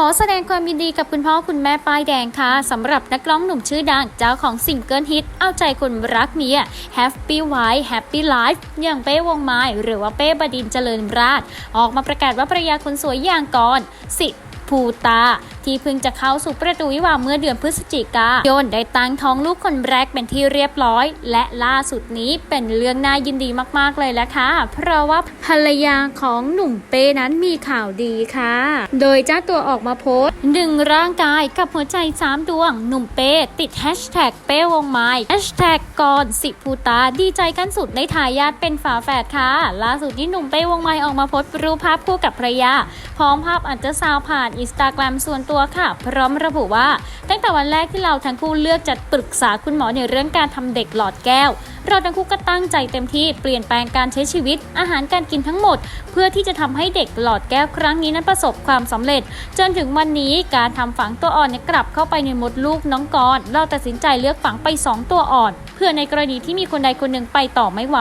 ขอแสดงความยินดีกับคุณพ่อคุณแม่ป้ายแดงค่ะสำหรับนักร้องหนุ่มชื่อดังเจ้าของสิงเกิลฮิต เอาใจคนรักเมีย Happy Wife Happy Life อย่างเป้วงไม้หรือว่าเป้บดินเจริญราช ออกมาประกาศว่าภรรยาคนสวยอย่างกรสิ ภูตา ที่เพิ่งจะเข้าสู่ประตูวิวาห์เมื่อเดือนพฤศจิกายนได้ตั้งท้องลูกคนแรกเป็นที่เรียบร้อย และล่าสุดนี้เป็นเรื่องน่ายินดีมากๆเลยละค่ะ เพราะว่าภรรยาของหนุ่มเป้นั้นมีข่าวดีค่ะ โดยเจ้าตัวออกมาโพสต์ดึงร่างกายกับหัวใจสามดวง หนุ่มเป้ติดแฮชแท็กเป้วงไม้แฮชแท็กกรสิภูตาดีใจกันสุดในทายาทเป็นฝาแฝดค่ะ ล่าสุดที่หนุ่มเป้วงไม้ออกมาโพสต์รูปภาพคู่กับภรรยา พร้อมภาพอันเจอร์ซาวผ่านอินสตาแกรมส่วนตัวค่ะ พร้อมระบุว่า ตั้งแต่วันแรกที่เราทั้งคู่เลือกจะปรึกษาคุณหมอในเรื่องการทำเด็กหลอดแก้ว เราทั้งคู่ก็ตั้งใจเต็มที่เปลี่ยนแปลงการใช้ชีวิต อาหารการกินทั้งหมด เพื่อที่จะทำให้เด็กหลอดแก้วครั้งนี้นั้นประสบความสำเร็จ จนถึงวันนี้การทำฝังตัวอ่อนเนี่ยกลับเข้าไปในมดลูกน้องกรเราตัดสินใจเลือกฝังไป 2 ตัวอ่อน เพื่อในกรณีที่มีคนใดคนหนึ่งไปต่อไม่ไหว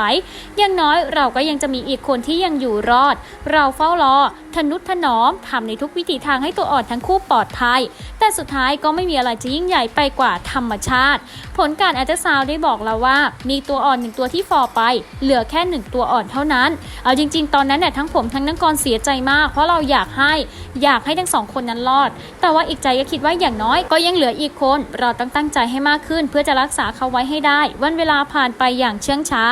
อย่างน้อยเราก็ยังจะมีอีกคนที่ยังอยู่รอด เราเฝ้ารอทนุถนอมทำในทุกวิถีทางให้ตัวอ่อนทั้งคู่ปลอดภัย แต่สุดท้ายก็ไม่มีอะไรจะยิ่งใหญ่ไปกว่าธรรมชาติ ผลการอัลตราซาวได้บอกเราว่ามีตัวอ่อนหนึ่งตัวที่ฟอไป เหลือแค่หนึ่งตัวอ่อนเท่านั้น เอาจริง ๆ ตอนนั้นเนี่ยทั้งผมทั้งนักกรเสียใจมาก เพราะเราอยากให้อยากให้ทั้งสองคนนั้นรอด แต่ว่าอีกใจก็คิดว่าอย่างน้อยก็ยังเหลืออีกคนเราต้องตั้งใจให้มากขึ้น เพื่อจะรักษาเขาไว้ให้ได้ วันเวลาผ่านไปอย่างเชื่องช้า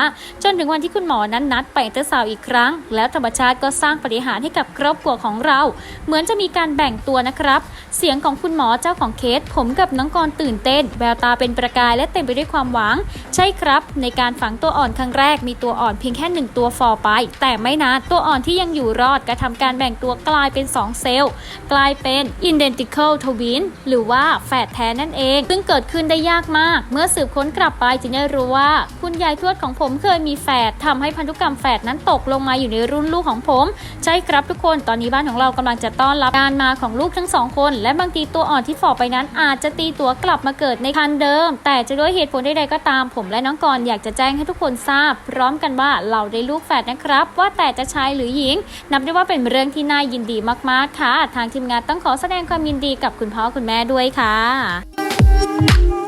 จนถึงวันที่คุณหมอนั้นนัดไปอัลตราซาวอีกครั้ง แล้วธรรมชาติก็สร้างปฏิหารให้กับครอบครัวของเรา เหมือนจะมีการแบ่งตัวนะครับ เสียงของคุณหมอเจ้าของเคส ผมกับน้องกรตื่นเต้น แววตาเป็นประกายและเต็มไปด้วยความหวัง ใช่ครับในการฝังตัวอ่อนครั้งแรก มีตัวอ่อนเพียงแค่หนึ่งตัวฟอไป แต่ไม่นานตัวอ่อนที่ยังอยู่รอดก็ทำการแบ่งตัวกลายเป็น 2 เซลล์ กลายเป็น identical twin หรือว่าแฝดแท้นั่นเอง ซึ่งเกิดขึ้นได้ยากมาก เมื่อสืบค้นกลับไปจึงได้รู้ว่า คุณยายทวดของผมเคยมีแฝดทำให้พันธุกรรมแฝดนั้นตกลงมาอยู่ในรุ่นลูกของผม ใช่ครับทุกคนตอนนี้บ้านของเรากำลังจะต้อนรับการมาของลูกทั้งสองคน และบางทีตัวอ่อนที่ฝ่อไปนั้นอาจจะตีตัวกลับมาเกิดในคันเดิม แต่จะด้วยเหตุผลใดๆก็ตามผมและน้องกรอยากจะแจ้งให้ทุกคนทราบ พร้อมกันว่าเราได้ลูกแฝดนะครับ ว่าแต่จะชายหรือหญิง นับได้ว่าเป็นเรื่องที่น่ายินดีมากๆค่ะ ทางทีมงานต้องขอแสดงความยินดีกับคุณพ่อคุณแม่ด้วยค่ะ